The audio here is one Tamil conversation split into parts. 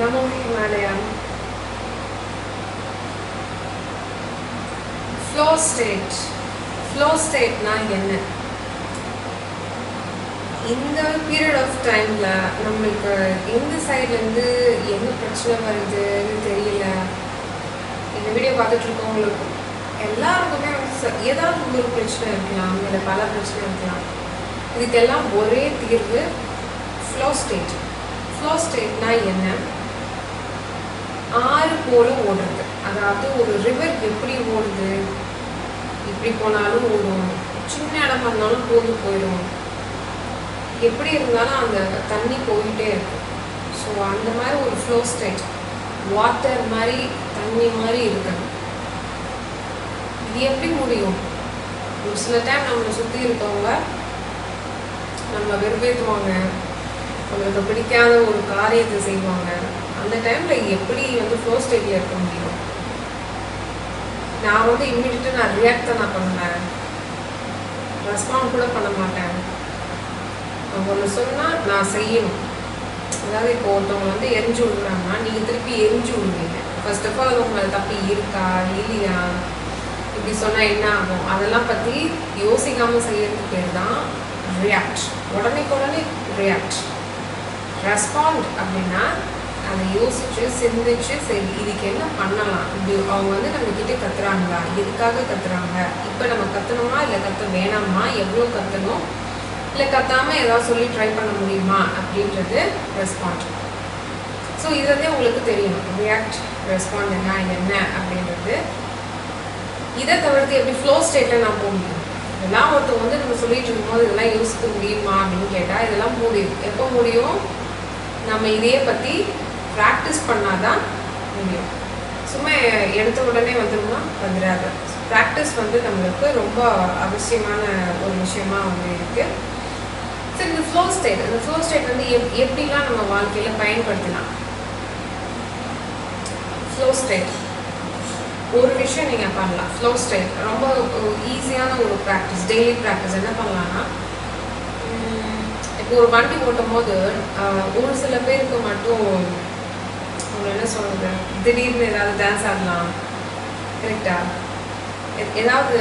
நமோ ஹிமாலயம் ஃப்ளோ ஸ்டேட் ஃப்ளோ ஸ்டேட்னா என்ன? இந்த பீரியட் ஆஃப் டைமில் நம்மளுக்கு எந்த சைட்லேருந்து என்ன பிரச்சனை வருதுன்னு தெரியல. இந்த வீடியோ பார்த்துட்டு எல்லாருக்குமே வந்து ச- ஏதாவது ஒரு பிரச்சனை இருக்கலாம் இல்லை பல பிரச்சனை இருக்கலாம். இதுக்கெல்லாம் ஒரே தீர்வு ஃப்ளோ ஸ்டேட் ஃப்ளோ ஸ்டேட்னா என்ன? ஆறு போல ஓடுறது. அதாவது ஒரு ரிவர் எப்படி ஓடுது இப்படி போனாலும் ஓடும். சின்ன இடமா இருந்தாலும் போது போயிடும். எப்படி இருந்தாலும் அந்த தண்ணி போயிட்டே இருக்கும். ஸோ அந்த மாதிரி ஒரு ஃப்ளோ ஸ்டேட் வாட்டர் மாதிரி தண்ணி மாதிரி இருக்கணும். இது எப்படி முடியும்? ஒரு சில டைம் நம்மளை சுற்றி இருக்கவங்க நம்ம வெறுப்பேற்றுவாங்க நம்மளுக்கு பிடிக்காத ஒரு காரியத்தை செய்வாங்க. அந்த டைமில் எப்படி வந்து ஃப்ளோ ஸ்டேட்டில் இருக்க முடியும்? நான் வந்து இம்மிடியட்டாக நான் ரியாக்ட் தான் நான் பண்ணுவேன். ரெஸ்பாண்ட் கூட பண்ண மாட்டேன். அவங்க ஒன்று சொன்னால் நான் செய்யணும். அதாவது இப்போ ஒருத்தவங்க வந்து எரிஞ்சு விடுறாங்கன்னா நீங்கள் திருப்பி எரிஞ்சு விடுவீங்க ஃபர்ஸ்ட் ஆஃப் ஆல் உங்களை தப்பி இருக்கா? இல்லையா? இப்படி சொன்னால் என்ன ஆகும்? அதெல்லாம் பற்றி யோசிக்காமல் செய்யறது பேர் தான் ரியாக்ட் உடனே உடனே ரியாக்ட் ரெஸ்பாண்ட் அப்படின்னா அதை யோசிச்சு சிந்திச்சு சரி இதுக்கு என்ன பண்ணலாம்? இது அவங்க வந்து நம்ம கிட்ட கத்துறாங்களா? எதுக்காக கத்துறாங்க? இப்போ நம்ம கத்தணுமா? இல்லை கத்த வேணாமா? எவ்வளோ கத்தணும்? இல்லை கத்தாம ஏதாவது சொல்லி ட்ரை பண்ண முடியுமா? அப்படின்றது ரெஸ்பாண்ட் ஸோ இது வந்து உங்களுக்கு தெரியணும். ரியாக்ட் ரெஸ்பாண்ட் என்ன என்ன அப்படின்றது. இதை தவிர்த்து எப்படி ஃப்ளோ ஸ்டேட்டில் நான் போக முடியும்? இதெல்லாம் ஒருத்தவங்க வந்து நம்ம சொல்லிட்டு இருக்கும்போது இதெல்லாம் யோசிக்க முடியுமா அப்படின்னு கேட்டால் இதெல்லாம் முடியும் எப்போ முடியும்? நம்ம இதையே பற்றி ப்ராக்டிஸ் பண்ணாதான் முடியும். சும்மா எடுத்த உடனே வந்துடும்னா வந்துடாது ப்ராக்டிஸ் வந்து நம்மளுக்கு ரொம்ப அவசியமான ஒரு விஷயமா வந்து இருக்கு. சரி இந்த ஃப்ளோ ஸ்டேட் இந்த ஃப்ளோ ஸ்டேட் வந்து எப் எப்படிலாம் நம்ம வாழ்க்கையில் பயன்படுத்தலாம்? ஃப்ளோ ஸ்டேட் ஒரு விஷயம் நீங்கள் பண்ணலாம். ஃப்ளோ ஸ்டைல் ரொம்ப ஈஸியான ஒரு ப்ராக்டிஸ் டெய்லி ப்ராக்டிஸ் என்ன பண்ணலாம்னா இப்போ ஒரு வண்டி ஓட்டும் போது ஒரு சில பேருக்கு மட்டும் அவங்க என்ன சொல்றது? திடீர்னு ஏதாவது டான்ஸ் ஆடலாம். கரெக்டா ஏதாவது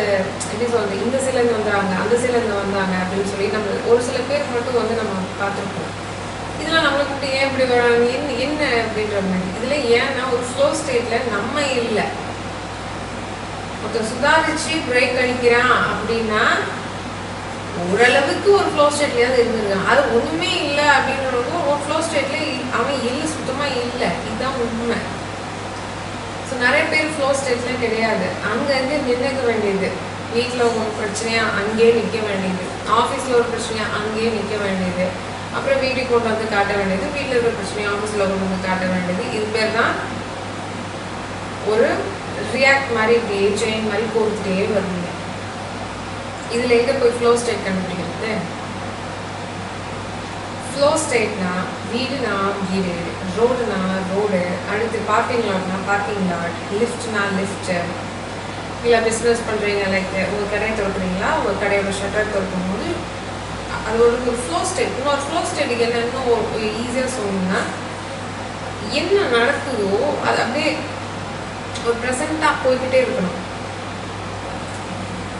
எப்படி சொல்றது? இந்த சிலருந்து வந்துறாங்க அந்த சிலருந்து வந்தாங்க அப்படின்னு சொல்லி நம்ம ஒரு சில பேர் மட்டும் வந்து நம்ம பார்த்துருப்போம். இதெல்லாம் நம்மளை மட்டும் ஏன் இப்படி வராங்க? என்ன என்ன அப்படின்ற மாதிரி. இதுல ஏன்னா ஒரு ஃப்ளோ ஸ்டேட்ல நம்ம இல்லை. ஒருத்தர் சுதாரிச்சு பிரேக் அடிக்கிறான் அப்படின்னா ஓரளவுக்கு ஒரு ஃப்ளோ ஸ்டேட்லயாவது இருந்திருக்கான் அது ஒண்ணுமே இல்லை அப்படின்றவங்க ஒரு ஃப்ளோ ஸ்டேட்ல அவன் இல்லை சுத்தமா இல்லை. இதுதான் உண்மை. ஸோ நிறைய பேர் ஃப்ளோ ஸ்டேட்லாம் கிடையாது. அங்கேருந்து நின்றுக்க வேண்டியது. வீட்டில் ஒரு பிரச்சனையா அங்கேயே நிற்க வேண்டியது. ஆஃபீஸில் ஒரு பிரச்சனையா அங்கேயே நிற்க வேண்டியது. அப்புறம் வீட்டுக்கு கொண்டு வந்து காட்ட வேண்டியது. வீட்டில் இருக்கிற பிரச்சனையா ஆஃபீஸில் கொண்டு வந்து காட்ட வேண்டியது. இது பேர் தான் ஒரு ரியாக்ட் மாதிரி இப்படி செயின் மாதிரி கொடுத்துட்டே வருது. இதில் எங்கே போய் ஃப்ளோ ஸ்டேட் கண்டுபிடிக்கிறது? ஃப்ளோ ஸ்டேட்னா வீடுனா வீடு ரோடுனா ரோடு அடுத்து பார்க்கிங் லாட்னா பார்க்கிங் லாட் லிஃப்ட்னா லிஃப்ட்டு இல்லை பிஸ்னஸ் பண்ணுறீங்க லைக் ஒரு கடையை திறக்கிறீங்களா? ஒரு கடையோட ஷட்டர் திறக்கும் போது அதோட ஒரு ஃப்ளோ ஸ்டேட் இன்னொரு ஃப்ளோ ஸ்டேட்டுக்கு ஒரு ஈஸியாக சொல்லணும்னா என்ன நடக்குதோ அது அப்படியே ஒரு ப்ரெசண்ட்டாக போய்கிட்டே இருக்கணும்.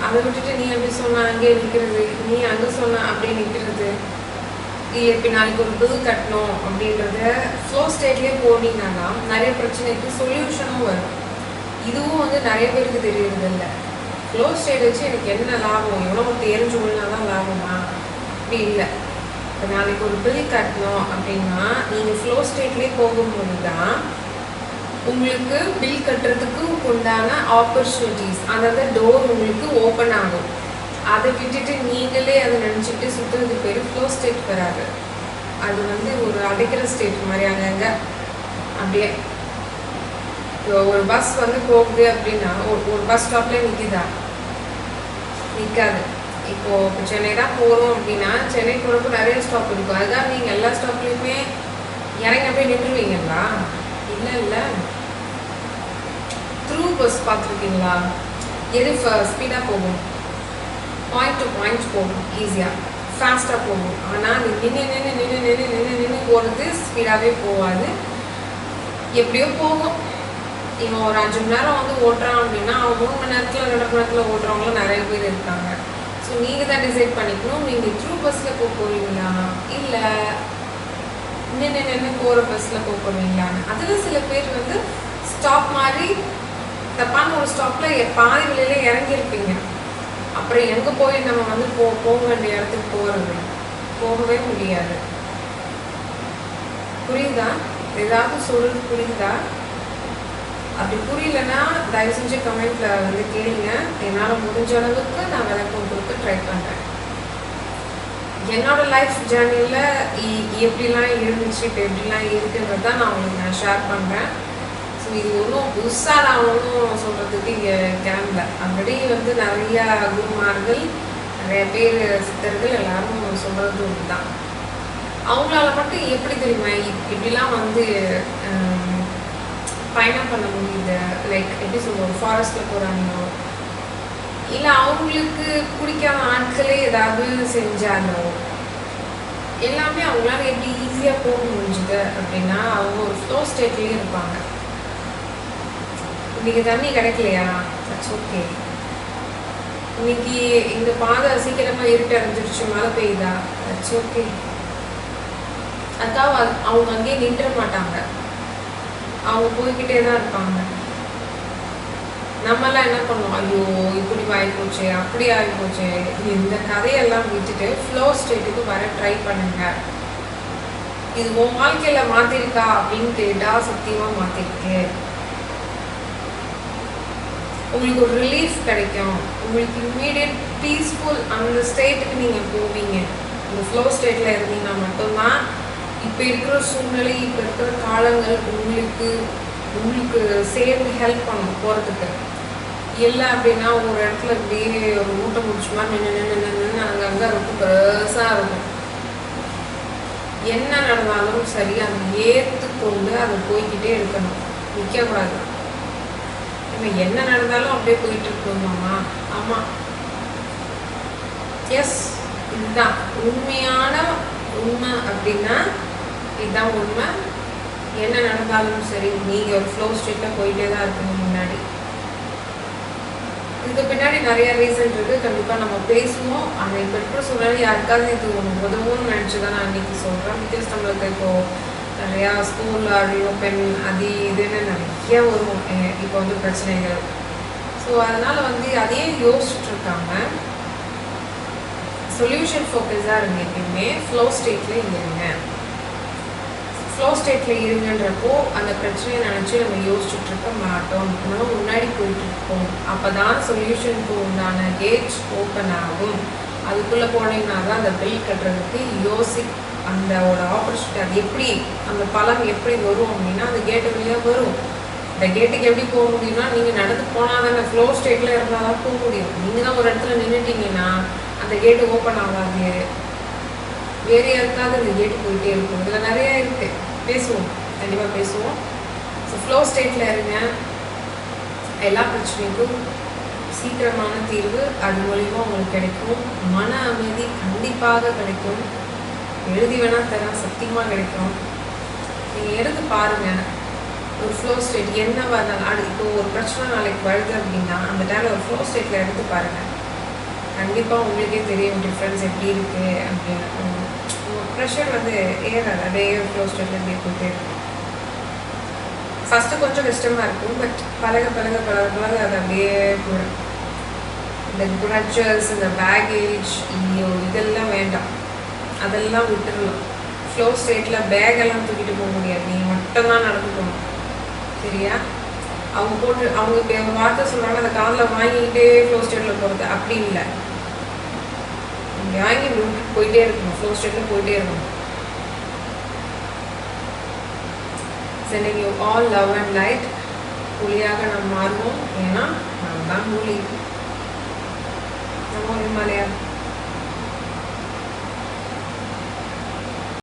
அதை விட்டுட்டு நீ அப்படி சொன்ன அங்கே நிற்கிறது நீ அங்கே சொன்ன அப்படியே நிற்கிறது இல்லை இப்போ நாளைக்கு ஒரு பில் கட்டணும் அப்படின்றத ஃப்ளோ ஸ்டேட்லேயே போனீங்கன்னா நிறைய பிரச்சனைக்கு சொல்யூஷனும் வரும். இதுவும் வந்து நிறைய பேருக்கு தெரியறது இல்லை. ஃப்ளோ ஸ்டேட் வச்சு எனக்கு என்ன லாபம்? எவ்வளோ தெரிஞ்சு விழுனா தான் லாபமா? அப்படி இல்லை. இப்போ நாளைக்கு ஒரு பில் கட்டணும் அப்படின்னா நீங்கள் ஃப்ளோ ஸ்டேட்லேயே போகும்போது தான் உங்களுக்கு பில் கட்டுறதுக்கு உண்டான ஆப்பர்ச்சுனிட்டிஸ் அதாவது டோர் உங்களுக்கு ஓப்பன் ஆகும். அதை விட்டுட்டு நீங்களே அதை நினச்சிட்டு சுற்றுறது பேர் ஃப்ளோ ஸ்டேட் வராது. அது வந்து ஒரு அடைக்கிற ஸ்டேட் மாதிரி அங்கங்க அப்படியே இப்போ ஒரு பஸ் வந்து போகுது அப்படின்னா ஒரு ஒரு பஸ் ஸ்டாப்ல நிற்கிதா நிற்காது இப்போ இப்போ சென்னை தான் போகிறோம் அப்படின்னா சென்னை போகிறப்ப நிறைய ஸ்டாப் இருக்கும். அதுதான் நீங்கள் எல்லா ஸ்டாப்லேயுமே இறங்க போய் நின்றுவீங்களா? இல்லை இல்லை. த்ரூ பஸ் பார்த்துருக்கீங்களா எது ஸ்பீடாக போகும் பாயிண்ட் டு பாயிண்ட் போகும் ஈஸியாக ஃபாஸ்ட்டாக போகும் ஆனால் நின்று நின்று நின்று நின்று நின்று நின்று போகிறது ஸ்பீடாகவே போகாது எப்படியோ போகும் இவன் ஒரு அஞ்சு மணி நேரம் வந்து ஓட்டுறான் அப்படின்னா அவன் மூணு மணி நேரத்தில் ரெண்டு மணி நேரத்தில் ஓட்டுறவங்களும் நிறைய பேர் இருக்காங்க ஸோ நீங்கள் தான் டிசைட் பண்ணிக்கணும் நீங்கள் த்ரூ பஸ்ஸில் போக போகிறீங்களா இல்லை நின்று நின்று போகிற பஸ்ஸில் போக போகிறீங்களான்னு அதில் சில பேர் வந்து ஸ்டாப் மாதிரி தப்பான ஒரு ஸ்டாப்பில் பாதி வழியில இறங்கியிருப்பீங்க. அப்புறம் எங்கே போய் நம்ம வந்து போ போக வேண்டிய இடத்துக்கு போகிறது போகவே முடியாது. புரியுதா? ஏதாவது சொல்றது புரியுதா? அப்படி புரியலன்னா தயவு செஞ்சு கமெண்ட்ல வந்து கேளுங்க. என்னால் முடிஞ்ச அளவுக்கு நான் விளக்கம் கொடுக்க ட்ரை பண்ணுறேன் என்னோட லைஃப் ஜேர்னியில் எப்படிலாம் இருந்துச்சு இப்போ எப்படிலாம் இருக்குன்றது தான் நான் உங்களுக்கு நான் ஷேர் பண்ணுறேன் ஸோ இது ஒன்றும் புதுசாக நான் ஒன்றும் சொல்கிறதுக்கு இங்கே கிளம்பல. ஆல்ரெடி வந்து நிறையா குருமார்கள் நிறைய பேர் சித்தர்கள் எல்லாரும் சொல்கிறது தான் அவங்களால மட்டும் எப்படி தெரியுமா இப்படிலாம் வந்து பயணம் பண்ண முடியுது? லைக் எப்படி சொல்லுவோம் ஃபாரஸ்ட்டில் போகிறாங்களோ இல்லை அவங்களுக்கு பிடிக்காத ஆட்களே ஏதாவது செஞ்சாலோ? எல்லாமே அவங்களால எப்படி ஈஸியாக போக முடிஞ்சுது அப்படின்னா அவங்க ஒரு ஃப்ளோ ஸ்டேட்லேயே இருப்பாங்க. இன்னைக்கு தண்ணி கிடைக்கலையா? தட்ஸ் ஓகே இன்னைக்கு இந்த பாதை சீக்கிரமா இருட்டு அடைஞ்சிருச்சு மழை பெய்யுதா? தட்ஸ் ஓகே அதுக்காக அவங்க அங்கேயே நின்ற மாட்டாங்க. அவங்க போய்கிட்டே தான் இருப்பாங்க. நம்மலாம் என்ன பண்ணுவோம்? ஐயோ இப்படி ஆகி போச்சு அப்படி ஆகி போச்சு. இந்த கதையெல்லாம் விட்டுட்டு ஃப்ளோ ஸ்டேட்டுக்கு வர ட்ரை பண்ணுங்க. இது உன் வாழ்க்கையில மாத்திருக்கா? அப்படின்னு கேட்டா சத்தியமா மாத்திருக்கு. உங்களுக்கு ஒரு ரிலீஃப் கிடைக்கும். உங்களுக்கு இம்மீடியட் பீஸ்ஃபுல் அந்த ஸ்டேட்டுக்கு நீங்கள் போவீங்க. இந்த ஃப்ளோ ஸ்டேட்டில் இருந்தீங்கன்னா மட்டும்தான் இப்போ இருக்கிற சூழ்நிலை இப்போ இருக்கிற காலங்கள் உங்களுக்கு உங்களுக்கு சேர்ந்து ஹெல்ப் பண்ணும் போகிறதுக்கு இல்லை அப்படின்னா ஒரு இடத்துல அப்படியே ஒரு மூட்டை முடிச்சுமா மாதிரி நின்று நின்று நின்று அங்கங்கே இருக்கும் பெருசாக இருக்கும். என்ன நடந்தாலும் சரி அதை ஏற்றுக்கொண்டு அதை போய்கிட்டே இருக்கணும். நிற்கக்கூடாது இப்போ என்ன நடந்தாலும் அப்படியே போயிட்டு இருக்கோமாமா ஆமாம் எஸ் இதுதான். உண்மையான உண்மை அப்படின்னா இதுதான் உண்மை. என்ன நடந்தாலும் சரி நீங்கள் ஒரு ஃப்ளோ ஸ்ட்ரீட்டில் போயிட்டே தான் இருக்கணும் முன்னாடி. இதுக்கு பின்னாடி நிறைய ரீசன் இருக்கு. கண்டிப்பாக நம்ம பேசுவோம். ஆனால் இப்போ இருக்கிற சூழ்நிலை யாருக்காவது இது ஒன்று உதவும்னு நினச்சி தான் நான் அன்றைக்கி சொல்கிறேன் பிகாஸ் நம்மளுக்கு இப்போ. நிறையா ஸ்கூல் ரீஓப்பன் அது இதுன்னு நிறைய வரும். இப்போ வந்து பிரச்சனைகள். ஸோ அதனால் வந்து அதையே யோசிச்சுட்ருக்காங்க. சொல்யூஷன் ஃபோக்கஸாக இருங்க எப்பயுமே ஃப்ளோ ஸ்டேட்டில் இருங்க. ஃப்ளோ ஸ்டேட்டில் இருங்கன்றப்போ அந்த பிரச்சனையை நினச்சி நம்ம யோசிச்சுட்டு இருக்க மாட்டோம். நம்ம முன்னாடி போயிட்டுருக்கோம் அப்போ தான் சொல்யூஷனுக்கு உண்டான கேட்ஸ் ஓப்பன் ஆகும். அதுக்குள்ளே போனீங்கன்னா தான் அந்த பில் கட்டுறதுக்கு யோசி அந்த ஒரு ஆப்பர்ச்சுனிட்டி அது எப்படி அந்த பலம் எப்படி வரும் அப்படின்னா அந்த கேட்டு வழியாக வரும். இந்த கேட்டுக்கு எப்படி போக முடியும்னா நீங்கள் நடந்து போனால் தானே ஃப்ளோ ஸ்டேட்டில் இருந்தால் தான் போக முடியும். நீங்கள் தான் ஒரு இடத்துல நின்றுட்டீங்கன்னா அந்த கேட்டு ஓப்பன் ஆகாது. வேறு யாருக்காவது இந்த கேட்டு போயிட்டே இருக்கும். இதில் நிறைய இருக்குது பேசுவோம். கண்டிப்பாக பேசுவோம். ஸோ ஃப்ளோ ஸ்டேட்டில் இருங்க. எல்லா பிரச்சனைக்கும் சீக்கிரமான தீர்வு அது மூலிமா உங்களுக்கு கிடைக்கும். மன அமைதி கண்டிப்பாக கிடைக்கும். எழுதி வேணால் தரேன் சத்தியமாக கிடைக்கும். நீங்கள் எடுத்து பாருங்கள் ஒரு ஃப்ளோ ஸ்டேட் என்ன இருந்தாலும் அது இப்போ ஒரு பிரச்சனை நாளைக்கு வருது அப்படின்னா அந்த டைமில் ஒரு ஃப்ளோ ஸ்டேட்டில் எடுத்து பாருங்கள் கண்டிப்பாக உங்களுக்கே தெரியும் டிஃப்ரென்ஸ் எப்படி இருக்குது அப்படின்னு. ப்ரெஷர் வந்து ஏறாது. அப்படியே ஃப்ளோ ஸ்டேட்டில் எப்படி போயிட்டே இருக்கும். ஃபஸ்ட்டு கொஞ்சம் கஷ்டமாக இருக்கும் பட் பழக பழக பழக பழக அது அப்படியே போயிடும். இந்த குரச்சர்ஸ் இந்த பேகேஜ் ஐயோ இதெல்லாம் வேண்டாம். அதெல்லாம் விட்டுடலாம் ஃப்ளோ ஸ்டேட்டில் பேக்கெல்லாம் தூக்கிட்டு போக முடியாது. நீங்கள் மட்டும்தான் நடந்து போகணும். சரியா? அவங்க போட்டு அவங்க இப்போ அவங்க வார்த்தை சொல்கிறாங்க அந்த காதில் வாங்கிக்கிட்டே ஃப்ளோ ஸ்டேட்டில் போகிறது அப்படி இல்லை. வாங்கி விட்டுட்டு போயிட்டே இருக்கணும். ஃப்ளோ ஸ்டேட்டில் போயிட்டே இருக்கணும். Sending you all love and light புலியாக நாம் மாறுவோம். ஏன்னா நாம் தான் மூலி நம்ம ஒரு மலையா